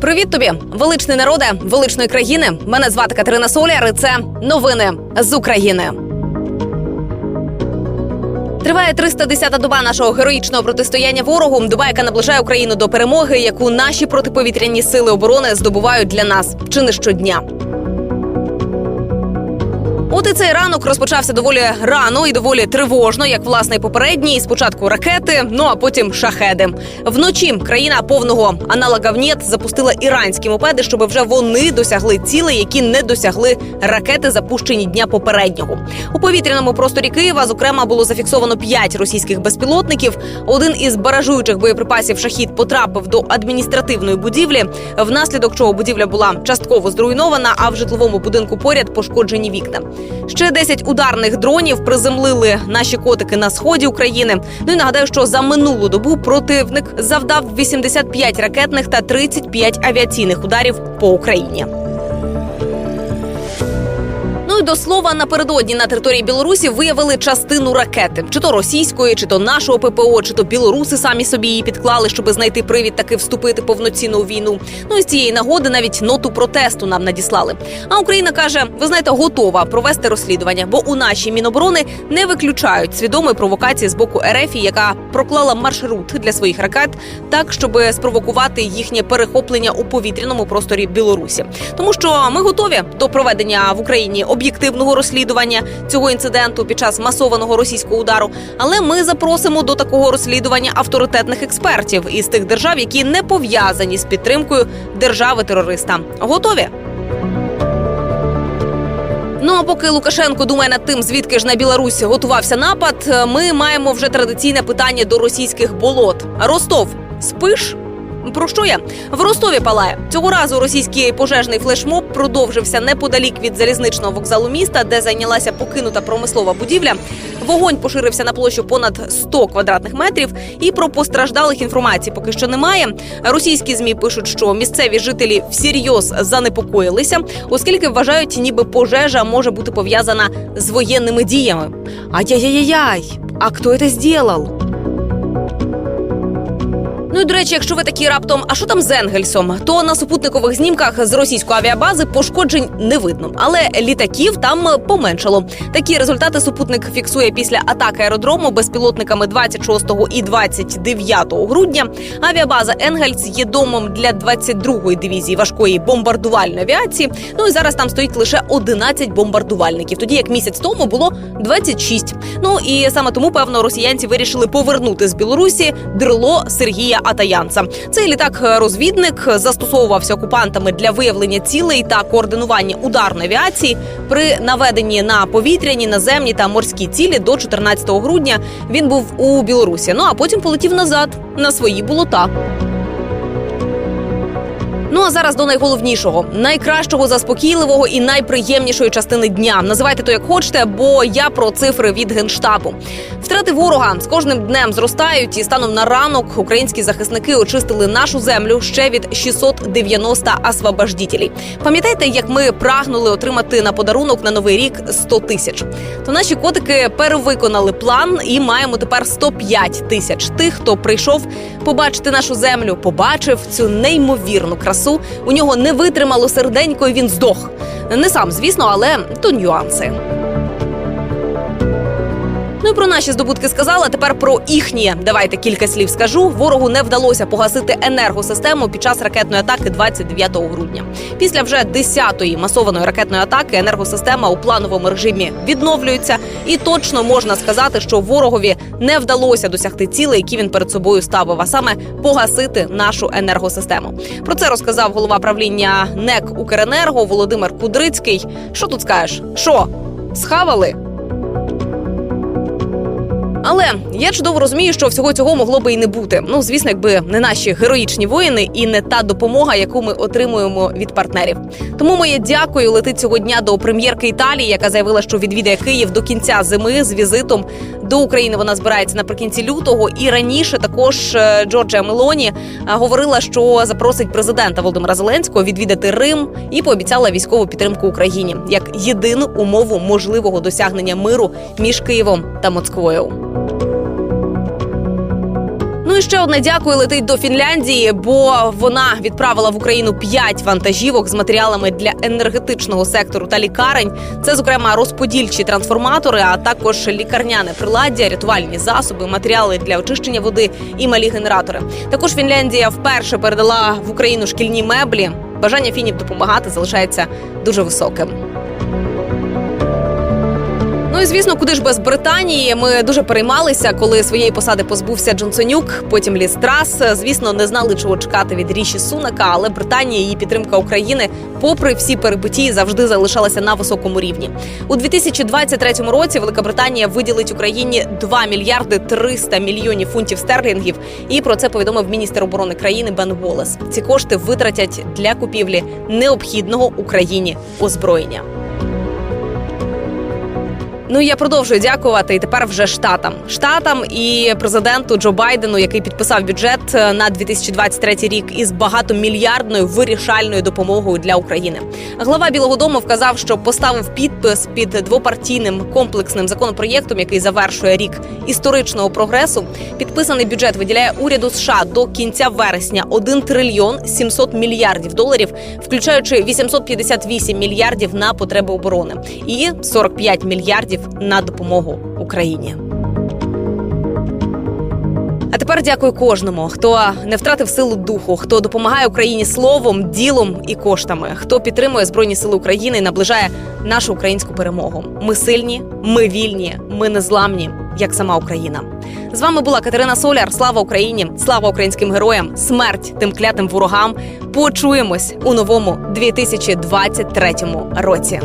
Привіт тобі, величний народе, величної країни. Мене звати Катерина Соляр. і Це новини з України. Триває 310-та доба нашого героїчного протистояння ворогу. Доба, яка наближає Україну до перемоги, яку наші протиповітряні сили оборони здобувають для нас чи не щодня. От цей ранок розпочався доволі рано і доволі тривожно, як власне попередній. Спочатку ракети, ну а потім шахеди. Вночі країна повного аналога ВНЕТ запустила іранські мопеди, щоб вже вони досягли цілей, які не досягли ракети, запущені дня попереднього. У повітряному просторі Києва, зокрема, було зафіксовано п'ять російських безпілотників. Один із баражуючих боєприпасів шахід потрапив до адміністративної будівлі, внаслідок чого будівля була частково зруйнована, а в житловому будинку поряд пошкоджені вікна. Ще 10 ударних дронів приземлили наші котики на сході України. Ну і нагадаю, що за минулу добу противник завдав 85 ракетних та 35 авіаційних ударів по Україні. Ну і до слова, напередодні на території Білорусі виявили частину ракети, чи то російської, чи то нашого ППО, чи то білоруси самі собі її підклали, щоб знайти привід таки вступити повноцінну війну. Ну і з цієї нагоди навіть ноту протесту нам надіслали. А Україна каже: ви знаєте, готова провести розслідування, бо у нашій міноборони не виключають свідомої провокації з боку РФ, яка проклала маршрут для своїх ракет, так щоб спровокувати їхнє перехоплення у повітряному просторі Білорусі, тому що ми готові до проведення в Україні об'єктивного розслідування цього інциденту під час масованого російського удару. Але ми запросимо до такого розслідування авторитетних експертів із тих держав, які не пов'язані з підтримкою держави-терориста. Готові? Ну а поки Лукашенко думає над тим, звідки ж на Білорусь готувався напад, ми маємо вже традиційне питання до російських болот. Ростов, спиш? Про що я в Ростові палає цього разу? Російський пожежний флешмоб продовжився неподалік від залізничного вокзалу міста, де зайнялася покинута промислова будівля. Вогонь поширився на площу понад 100 квадратних метрів. І про постраждалих інформації поки що немає. Російські змі пишуть, що місцеві жителі всерйоз занепокоїлися, оскільки вважають, ніби пожежа може бути пов'язана з воєнними діями. Ай-яй-яй-яй! А хто це зробив? Ну і до речі, якщо ви такі раптом, а що там з Енгельсом, то на супутникових знімках з російської авіабази пошкоджень не видно, але літаків там поменшало. Такі результати супутник фіксує після атаки аеродрому безпілотниками 26 і 29 грудня. Авіабаза Енгельс є домом для 22-ї дивізії важкої бомбардувальної авіації. Ну і зараз там стоїть лише 11 бомбардувальників, тоді як місяць тому було 26. Ну і саме тому певно росіянці вирішили повернути з Білорусі дрило Сергія Атаянца. Цей літак-розвідник застосовувався окупантами для виявлення цілей та координування ударної авіації при наведенні на повітряні, наземні та морські цілі до 14 грудня. Він був у Білорусі. Ну а потім полетів назад на свої болота. Ну а зараз до найголовнішого, найкращого, заспокійливого і найприємнішої частини дня. Називайте то як хочете, бо я про цифри від генштабу. Втрати ворога з кожним днем зростають, і станом на ранок українські захисники очистили нашу землю ще від 690 освобождітелей. Пам'ятаєте, як ми прагнули отримати на подарунок на новий рік 100 тисяч? То наші котики перевиконали план і маємо тепер 105 тисяч тих, хто прийшов побачити нашу землю, побачив цю неймовірну красу. У нього не витримало серденько, і він здох. Не сам, звісно, але то нюанси. Ну і про наші здобутки сказала. Тепер про їхні. Давайте кілька слів скажу. Ворогу не вдалося погасити енергосистему під час ракетної атаки 29 грудня. Після вже 10-ї масованої ракетної атаки енергосистема у плановому режимі відновлюється, і точно можна сказати, що ворогові не вдалося досягти цілей, які він перед собою ставив, а саме погасити нашу енергосистему. Про це розказав голова правління НЕК Укренерго Володимир Кудрицький. Що тут скажеш? Що схавали? Але я чудово розумію, що всього цього могло би і не бути. Ну, звісно, якби не наші героїчні воїни і не та допомога, яку ми отримуємо від партнерів. Тому моє дякую летить цього дня до прем'єрки Італії, яка заявила, що відвідає Київ до кінця зими з візитом до України. Вона збирається наприкінці лютого. І раніше також е, Джорджія Мелоні е, говорила, що запросить президента Володимира Зеленського відвідати Рим і пообіцяла військову підтримку Україні як єдину умову можливого досягнення миру між Києвом та Москвою. І ще одне дякую летить до Фінляндії, бо вона відправила в Україну п'ять вантажівок з матеріалами для енергетичного сектору та лікарень. Це, зокрема, розподільчі трансформатори, а також лікарняне приладдя, рятувальні засоби, матеріали для очищення води і малі генератори. Також Фінляндія вперше передала в Україну шкільні меблі. Бажання фінів допомагати залишається дуже високим. Ну і звісно, куди ж без Британії. Ми дуже переймалися, коли своєї посади позбувся Джонсонюк. Потім Ліз Трас. Звісно, не знали, чого чекати від ріші Сунака, але Британія і її підтримка України, попри всі перипетії, завжди залишалася на високому рівні. У 2023 році Велика Британія виділить Україні 2 мільярди 300 мільйонів фунтів стерлінгів. І про це повідомив міністр оборони країни Бен Волес. Ці кошти витратять для купівлі необхідного Україні озброєння. Ну я продовжую дякувати і тепер вже штатам, штатам і президенту Джо Байдену, який підписав бюджет е, на 2023 рік із багатомільярдною вирішальною допомогою для України. Глава Білого Дому вказав, що поставив підпис під двопартійним комплексним законопроєктом, який завершує рік історичного прогресу. Підписаний бюджет виділяє уряду США до кінця вересня 1 трильйон 700 мільярдів доларів, включаючи 858 мільярдів на потреби оборони і 45 мільярдів на допомогу Україні. А тепер дякую кожному, хто не втратив силу духу, хто допомагає Україні словом, ділом і коштами, хто підтримує збройні сили України і наближає нашу українську перемогу. Ми сильні, ми вільні, ми незламні, як сама Україна. З вами була Катерина Соляр. Слава Україні! Слава українським героям! Смерть тим клятим ворогам! Почуємось у новому 2023 році.